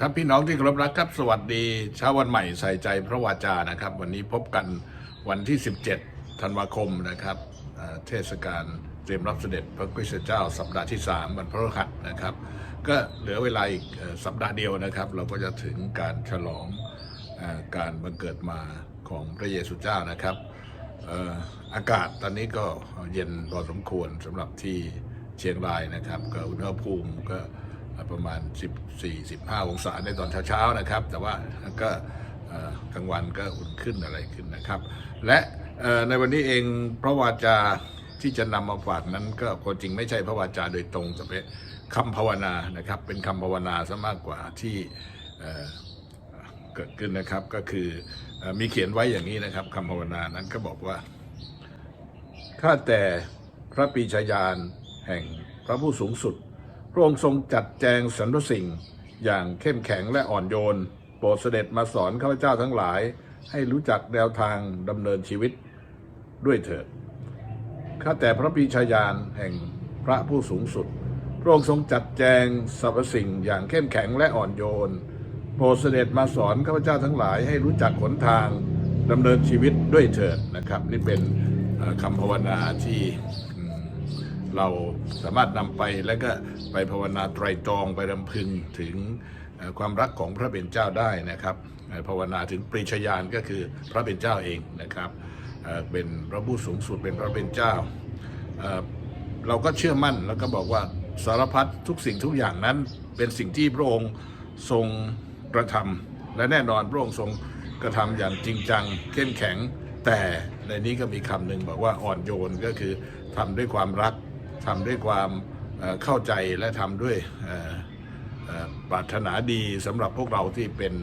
ครับพี่น้องที่เคารพรักครับสวัสดีเช้าวันใหม่ใส่ใจพระวาจานะครับ วันนี้พบกันวันที่ 17 ธันวาคมนะครับเทศกาลเตรียมรับเสด็จพระคริสตเจ้า สัปดาห์ที่ 3 วันพระฤหัสนะครับ ก็เหลือเวลาอีกสัปดาห์เดียวนะครับ เราก็จะถึงการฉลองอการบังเกิดมาของพระเยซูเจ้านะครับเอ่ออากาศตอนนี้ก็เย็นพอสมควรสำหรับที่เชียงรายนะครับก็อุณหภูมิก็ ประมาณ 14-15 องศาในตอนเช้าๆนะครับ แต่ว่าก็กลางวันก็อุ่นขึ้นอะไรขึ้นนะครับ และในวันนี้เองพระวาจาที่จะนำมาฝากนั้นก็ความจริงไม่ใช่พระวาจาโดยตรงแต่เป็นคำภาวนานะครับ เป็นคำภาวนาซะมากกว่าที่เเกิดขึ้นนะครับก็คืออมีเขียนไว้อย่างนี้นะครับคำภาวนานั้นก็บอกว่าข้าแต่พระปีชาญาณแห่งพระผู้สูงสุด พระองค์ทรงจัดแจงสรรพสิ่ง อย่างเข้มแข็งและอ่อนโยน โปรดเสด็จมาสอนข้าพเจ้าทั้งหลาย ให้รู้จักแนวทางดำเนินชีวิตด้วยเถิดข้าแต่พระปีชาญาณแห่งพระผู้สูงสุด พระองค์ทรงจัดแจงสรรพสิ่งอย่างเข้มแข็งและอ่อนโยน โปรดเสด็จมาสอนข้าพเจ้าทั้งหลาย ให้รู้จักหนทางดำเนินชีวิตด้วยเถิดนะครับ นี่เป็นคำภาวนาที่ เราสามารถนำไปแล้วก็ไปภาวนาไตรตรองไปรำพึงถึงความรักของพระเป็นเจ้าได้นะครับภาวนาถึงปริชญาณก็คือพระเป็นเจ้าเองนะครับเป็นพระผู้สูงสุดเป็นพระเป็นเจ้าเอ่อเราก็เชื่อมั่นแล้วก็บอกว่าสารพัดทุกสิ่งทุกอย่างนั้นเป็นสิ่งที่พระองค์ทรงกระทำและแน่นอนพระองค์ทรงกระทำอย่างจริงจังเข้มแข็งแต่ในนี้ก็มีคำหนึ่งบอกว่าอ่อนโยนก็คือทำด้วยความรัก ทำด้วยความเข้าใจและทำด้วยปรารถนาดีสำหรับพวกเราที่เป็น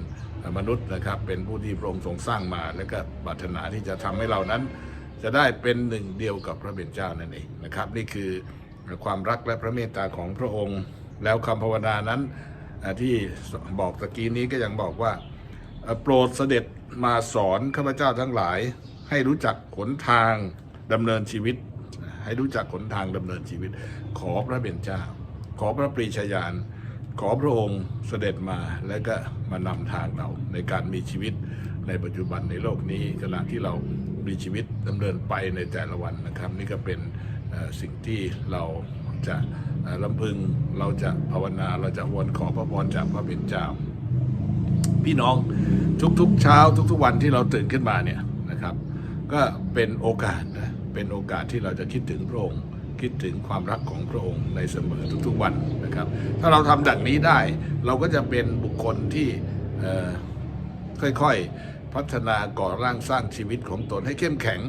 มนุษย์นะครับ เป็นผู้ที่พระองค์ทรงสร้างมา แล้วก็ปรารถนาที่จะทำให้เรานั้น จะได้เป็นหนึ่งเดียวกับพระเป็นเจ้านั่นเองนะครับ นี่คือความรักและพระเมตตาของพระองค์ แล้วคำภาวนานั้นที่บอกตะกี้นี้ก็ยังบอกว่าโปรดเสด็จมาสอนข้าพเจ้าทั้งหลาย ให้รู้จักหนทางดำเนินชีวิต ให้รู้จักหนทางดำเนินชีวิต ขอพระเบญจาขอพระปรีชาญาณขอพระองค์เสด็จมาและก็มานำทางเราในการมีชีวิตในปัจจุบันในโลกนี้ขณะที่เรามีชีวิตดำเนินไปในแต่ละวันนะครับ นี่ก็เป็นสิ่งที่เราจะเอ่อลำพึงเราจะภาวนาเราจะวอนขอพระพรจากพระเป็นเจ้า พี่น้องทุกๆเช้าทุกๆวันที่เราตื่นขึ้นมาเนี่ยนะครับ ก็เป็นโอกาสนะ เป็นโอกาสที่เราจะคิดถึงพระองค์ คิดถึงความรักของพระองค์ในเสมอทุกๆวันนะครับ ถ้าเราทำดังนี้ได้ เราก็จะเป็นบุคคลที่ค่อยๆพัฒนาก่อร่างสร้างชีวิตของตนให้เข้มแข็ง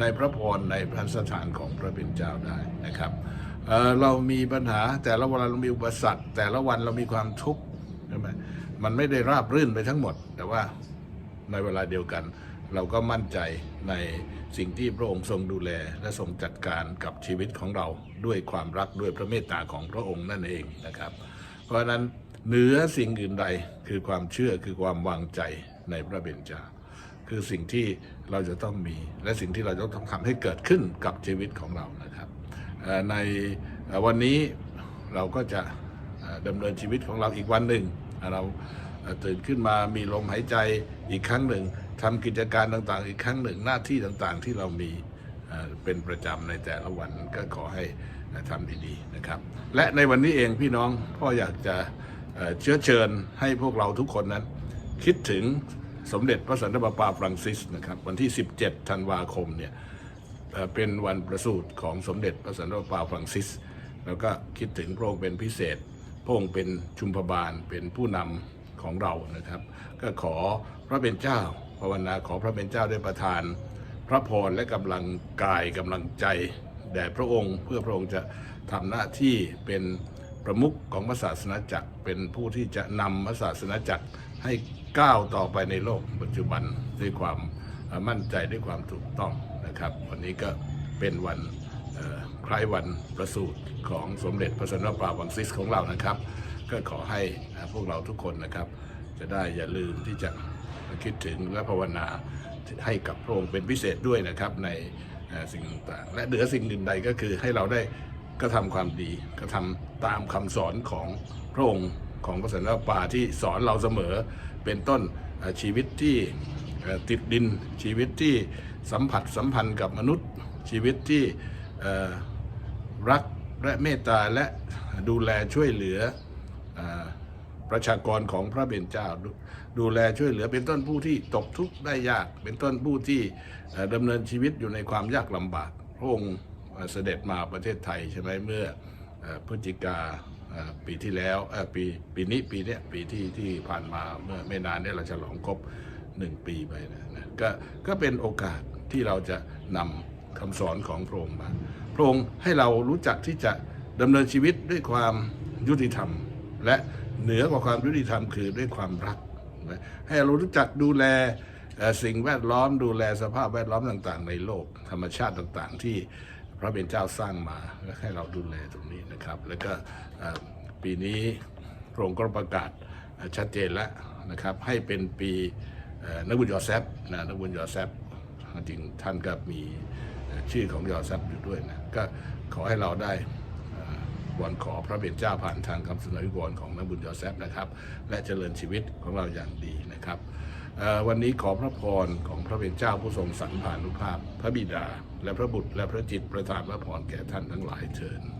ในพระพรในพันสถานของพระเป็นเจ้าได้นะครับเเรามีปัญหาแต่ละวันเรามีอุปสรรคแต่ละวันเรามีความทุกข์ใช่ไหมมันไม่ได้ราบรื่นไปทั้งหมด แต่ว่าในเวลาเดียวกัน เราก็มั่นใจในสิ่งที่พระองค์ทรงดูแลและทรงจัดการกับชีวิตของเราด้วยความรักด้วยพระเมตตาของพระองค์นั่นเองนะครับ เพราะฉะนั้นเหนือสิ่งอื่นใดคือความเชื่อคือความวางใจในพระเบญจาคือสิ่งที่เราจะต้องมี และสิ่งที่เราจะต้องทำให้เกิดขึ้นกับชีวิตของเรานะครับในวันนี้เราก็จะดำเนินชีวิตของเราอีกวันหนึ่งเราตื่นขึ้นมามีลมหายใจอีกครั้งหนึ่ง ทำกิจการต่างๆ อีกครั้งหนึ่งหน้าที่ต่างๆที่เรามีเป็นประจำในแต่ละวันก็ขอให้ทำดีๆนะครับ และในวันนี้เองพี่น้องพ่ออยากจะเชื้อเชิญให้พวกเราทุกคนนั้น คิดถึงสมเด็จพระสันตะปาปาฟรังซิสนะครับวันที่ 17 ธันวาคมเนี่ยเป็นวันประสูติของสมเด็จพระสันตะปาฟรังซิส แล้วก็คิดถึงพระองค์เป็นพิเศษ พระองค์เป็นชุมพบาลเป็นผู้นำของเรานะครับ ก็ขอพระเป็นเจ้า ภาวนาขอพระเป็นเจ้าได้ประทาน พระพรและกำลังกายกำลังใจแด่พระองค์ เพื่อพระองค์จะทำหน้าที่เป็นประมุขของพระศาสนาจักร เป็นผู้ที่จะนำพระศาสนาจักรให้ก้าวต่อไปในโลกปัจจุบันด้วยความมั่นใจด้วยความถูกต้องนะครับ วันนี้ก็เป็นวันคล้ายวันประสูติของสมเด็จพระสันตะปาฟรังซิสของเรานะครับ ก็ขอให้พวกเราทุกคนนะครับ จะได้อย่าลืมที่จะ คิดถึงและภาวนาให้กับพระองค์เป็นพิเศษด้วยนะครับในสิ่งต่างๆ และเหนือสิ่งอื่นใดก็คือให้เราได้กระทำความดีกระทำตามคำสอนของพระองค์ของพระสันตปาที่สอนเราเสมอเป็นต้นชีวิตที่ติดดินชีวิตที่สัมผัสสัมพันธ์กับมนุษย์ ชีวิตที่รักและเมตตาและดูแลช่วยเหลือ ประชากรของพระเบญเจ้าดูดูแลช่วยเหลือเป็นต้นผู้ที่ตกทุกข์ได้ยาก เป็นต้นผู้ที่เอ่อดำเนินชีวิตอยู่ในความยากลำบากพระองค์เสด็จมาประเทศไทยใช่ไหมเมื่อพฤศจิกาปีที่แล้วปีปีนี้ปีเนี้ยปีที่ที่ผ่านมาเมื่อไม่นานเนี่ยเราฉลองครบหนึ่งปีไปนะนะก็ก็เป็นโอกาสที่เราจะนำคำสอนของพระองค์มา พระองค์ให้เรารู้จักที่จะดำเนินชีวิตด้วยความยุติธรรม และ เหนือกว่าความยุติธรรมคือด้วยความรักนะให้เรารู้จักดูแลสิ่งแวดล้อมดูแลสภาพแวดล้อมต่างๆ ในโลก ธรรมชาติต่างๆ ที่พระเป็นเจ้าสร้างมาและให้เราดูแลตรงนี้นะครับ แล้วก็ปีนี้พระองค์ก็ประกาศชัดเจนแล้วนะครับ ให้เป็นปีนักบุญยอแซฟนะนักบุญยอแซฟจริงท่านก็มีชื่อของยอแซบอยู่ด้วยนะก็ขอให้เราได้ วอนขอพระเบญเจ้าผ่านทางคำเสนอวิวรณ์ของนักบุญยอแซบนะครับ และเจริญชีวิตของเราอย่างดีนะครับวันนี้ขอพระพรของพระเบญเจ้าผู้ทรงสรรผ่านุภาพ พระบิดา และพระบุตรและพระจิตประทานพระพรแก่ท่านทั้งหลายเชิญ